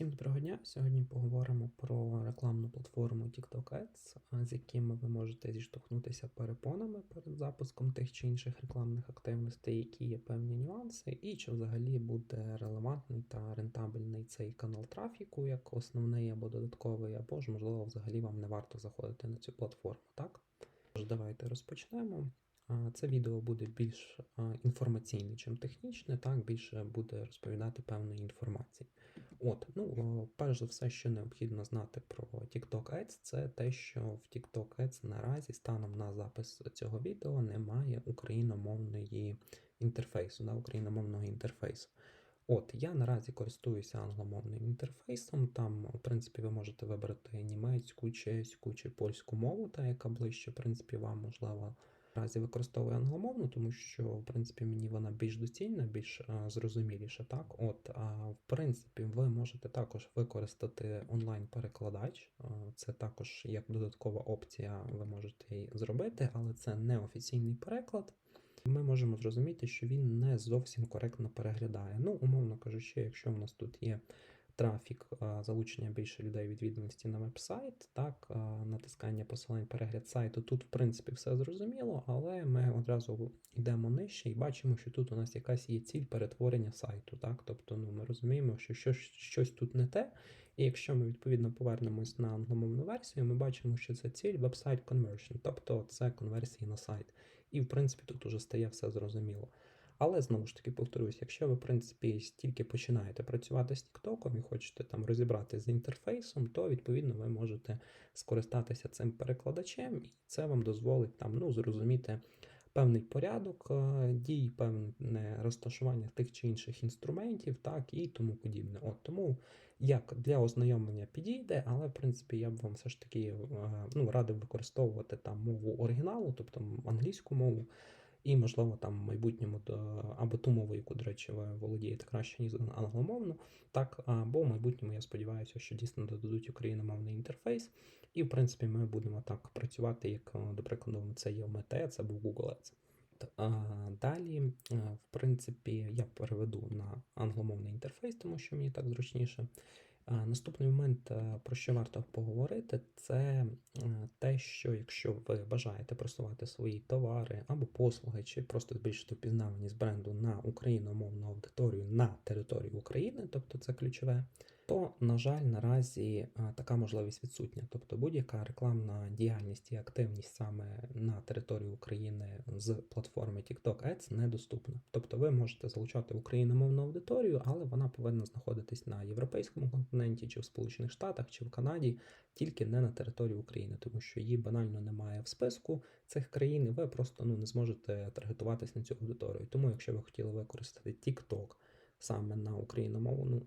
Всім доброго дня! Сьогодні поговоримо про рекламну платформу TikTok Ads, з якими ви можете зіштовхнутися перепонами перед запуском тих чи інших рекламних активностей, які є певні нюанси, і чи взагалі буде релевантний та рентабельний цей канал трафіку як основний або додатковий, або ж, можливо, взагалі вам не варто заходити на цю платформу. Так? Тож, давайте розпочнемо. Це відео буде більш інформаційне, чим технічне, так більше буде розповідати певної інформації. От, ну, перш за все, що необхідно знати про TikTok Ads, це те, що в TikTok Ads наразі станом на запис цього відео немає україномовної інтерфейсу, да, україномовного інтерфейсу. От, я наразі користуюся англомовним інтерфейсом. Там, в принципі, ви можете вибрати німецьку, чеську чи польську мову, та яка ближче, в принципі, вам можливо. Наразі використовую англомовну, тому що, в принципі, мені вона більш доцільна, більш а, зрозуміліша. Так, от, а, в принципі, ви можете також використати онлайн-перекладач. Це також як додаткова опція, ви можете її зробити, але це не офіційний переклад. Ми можемо зрозуміти, що він не зовсім коректно переглядає. Ну, умовно кажучи, якщо в нас тут є трафік, залучення більше людей відвідуваності на веб-сайт, так, натискання посилань, перегляд сайту. Тут, в принципі, все зрозуміло, але ми одразу йдемо нижче і бачимо, що тут у нас якась є ціль перетворення сайту. Так? Тобто ну, ми розуміємо, що щось, щось тут не те. І якщо ми відповідно повернемось на англомовну версію, ми бачимо, що це ціль веб-сайт conversion, тобто це конверсії на сайт. І в принципі тут уже стає все зрозуміло. Але знову ж таки повторюсь, якщо ви, в принципі, тільки починаєте працювати з TikTok і хочете там розібратися з інтерфейсом, то відповідно ви можете скористатися цим перекладачем, і це вам дозволить там ну, зрозуміти певний порядок е, дій, певне розташування тих чи інших інструментів, так і тому подібне. От тому як для ознайомлення підійде, але в принципі я б вам все ж таки е, ну, радив використовувати там мову оригіналу, тобто англійську мову. І, можливо, там в майбутньому або ту мову, яку, до речі, ви володієте краще, ніж англомовну, так, або в майбутньому, я сподіваюся, що дійсно додадуть україномовний інтерфейс. І, в принципі, ми будемо так працювати, як, до прикладу, це є в MetaAds або в Google Ads. Далі, в принципі, я переведу на англомовний інтерфейс, тому що мені так зручніше. Наступний момент, е, про що варто поговорити, це е, те, що якщо ви бажаєте просувати свої товари або послуги, чи просто збільшити впізнаваність бренду на україномовну аудиторію на території України, тобто це ключове, то, на жаль, наразі така можливість відсутня. Тобто будь-яка рекламна діяльність і активність саме на території України з платформи TikTok Ads недоступна. Тобто ви можете залучати україномовну аудиторію, але вона повинна знаходитись на європейському континенті, чи в Сполучених Штатах, чи в Канаді, тільки не на території України, тому що її банально немає в списку цих країн, і ви просто ну, не зможете таргетуватись на цю аудиторію. Тому, якщо ви хотіли використати TikTok, саме на україномовну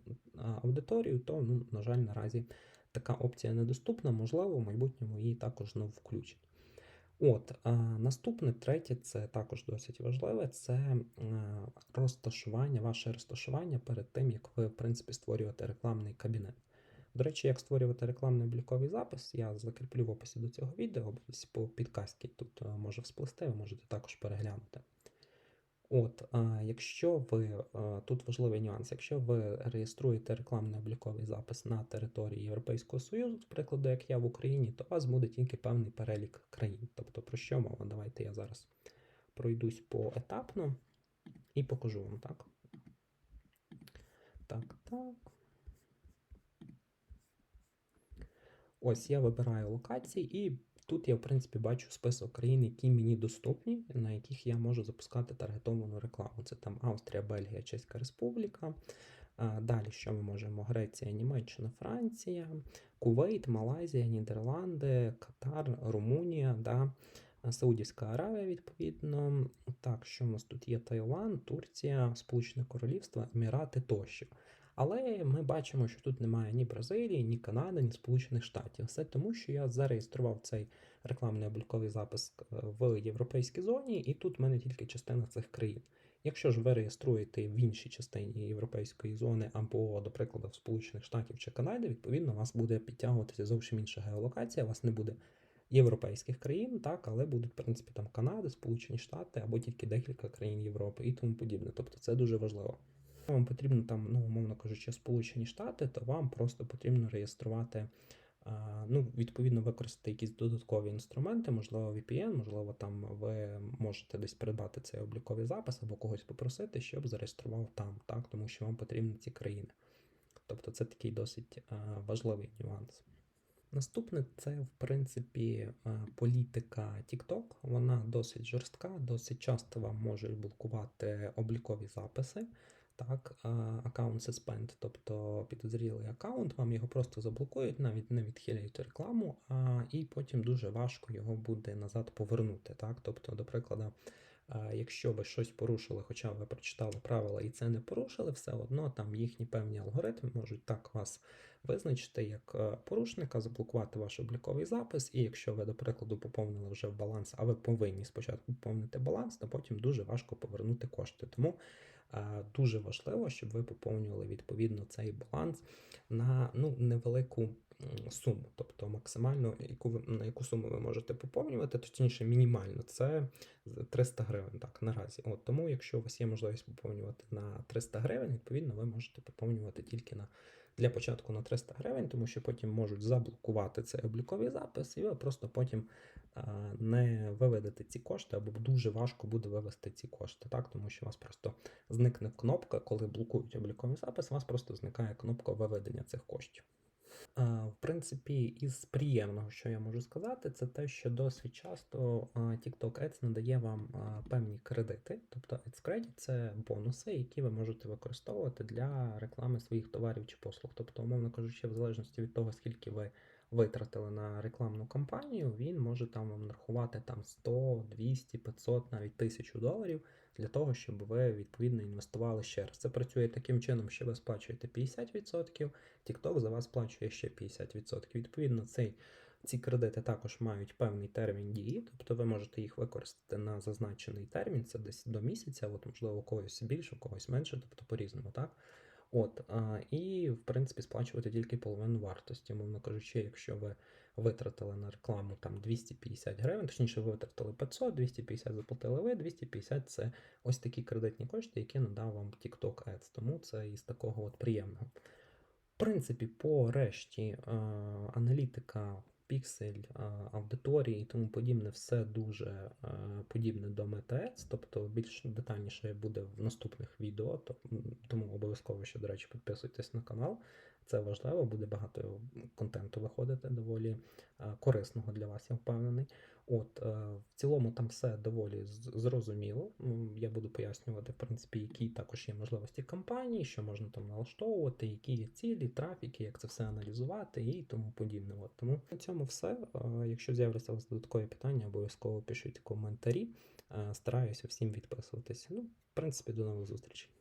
аудиторію, то, ну, на жаль, наразі така опція недоступна, можливо, в майбутньому її також ну, включать. От, Наступне, третє, це також досить важливе, це а, розташування, ваше розташування перед тим, як ви, в принципі, створюєте рекламний кабінет. До речі, як створювати рекламний обліковий запис, я закріплю в описі до цього відео, по підказці тут може всплести, ви можете також переглянути. От, якщо ви тут важливий нюанс, якщо ви реєструєте рекламний обліковий запис на території Європейського Союзу, до прикладу, як я в Україні, то у вас буде тільки певний перелік країн. Тобто, про що мова? Давайте я зараз пройдусь поетапно і покажу вам так. Так, так. Ось я вибираю локації і Тут я, в принципі, бачу список країн, які мені доступні, на яких я можу запускати таргетовану рекламу. Це там Австрія, Бельгія, Чеська Республіка. Далі, що ми можемо? Греція, Німеччина, Франція, Кувейт, Малайзія, Нідерланди, Катар, Румунія, да, Саудівська Аравія, відповідно. Так, що у нас тут є Таїланд, Турція, Сполучене Королівство, Емірати тощо. Але ми бачимо, що тут немає ні Бразилії, ні Канади, ні Сполучених Штатів. Все тому, що я зареєстрував цей рекламний обліковий запис е, в європейській зоні, і тут в мене тільки частина цих країн. Якщо ж ви реєструєте в іншій частині європейської зони або, до прикладу, в Сполучених Штатів чи Канади, відповідно, вас буде підтягуватися зовсім інша геолокація, у вас не буде європейських країн, так, але будуть, в принципі, там Канада, Сполучені Штати або тільки декілька країн Європи і тому подібне. Тобто це дуже важливо. Вам потрібно там, ну, умовно кажучи, Сполучені Штати, то вам просто потрібно реєструвати. Ну, відповідно, використати якісь додаткові інструменти, можливо, VPN, можливо, там ви можете десь придбати цей обліковий запис або когось попросити, щоб зареєстрував там, так, тому що вам потрібні ці країни. Тобто це такий досить важливий нюанс. Наступне це, в принципі, політика TikTok. Вона досить жорстка, досить часто вам можуть блокувати облікові записи. Так, аккаунт suspend, тобто підозрілий аккаунт, вам його просто заблокують, навіть не відхиляють рекламу, а і потім дуже важко його буде назад повернути. Так, тобто, до прикладу, якщо ви щось порушили, хоча ви прочитали правила і це не порушили, все одно там їхні певні алгоритми можуть так вас визначити як е, порушника, заблокувати ваш обліковий запис, і якщо ви, до прикладу, поповнили вже в баланс, а ви повинні спочатку поповнити баланс, то потім дуже важко повернути кошти. Тому дуже важливо, щоб ви поповнювали відповідно цей баланс на ну, невелику суму, тобто максимально, яку ви на яку суму ви можете поповнювати, точніше, мінімально, це 300 гривень. Так, наразі. От тому, якщо у вас є можливість поповнювати на 300 гривень, відповідно, ви можете поповнювати тільки на для початку на 300 гривень, тому що потім можуть заблокувати цей обліковий запис, і ви просто потім не виведете ці кошти, або дуже важко буде вивести ці кошти, так? тому що у вас просто зникне кнопка, коли блокують обліковий запис, у вас просто зникає кнопка виведення цих коштів. В принципі, із приємного, що я можу сказати, це те, що досить часто TikTok Ads надає вам певні кредити. Тобто Ads Credit – це бонуси, які ви можете використовувати для реклами своїх товарів чи послуг. Тобто, умовно кажучи, в залежності від того, скільки ви витратили на рекламну кампанію, він може там вам нарахувати там 100, 200, 500, навіть 1000 доларів для того, щоб ви відповідно інвестували ще раз. Це працює таким чином, що ви сплачуєте 50%, TikTok за вас сплачує ще 50%. Відповідно, цей. Ці кредити також мають певний термін дії, тобто ви можете їх використати на зазначений термін, це десь до місяця, от, можливо, у когось більше, у когось менше, тобто по-різному, так? От, І, в принципі, сплачувати тільки половину вартості, мовно кажучи, якщо ви витратили на рекламу там 250 гривень, точніше, ви витратили 500, 250 заплатили ви, 250 це ось такі кредитні кошти, які надав вам TikTok Ads. Тому це із такого от приємного. В принципі, по решті аналітика піксель, аудиторії і тому подібне, все дуже подібне до метець, тобто більш детальніше буде в наступних відео, тому обов'язково ще, до речі, підписуйтесь на канал. Це важливо, буде багато контенту виходити доволі корисного для вас, я впевнений. От, В цілому там все доволі зрозуміло. Я буду пояснювати, в принципі, які також є можливості кампанії, що можна там налаштовувати, які є цілі, трафіки, як це все аналізувати і тому подібне. От, Тому на цьому все. Якщо з'являться у вас додаткові питання, обов'язково пишіть коментарі. Стараюся всім відписуватися. Ну, в принципі, до нових зустрічей.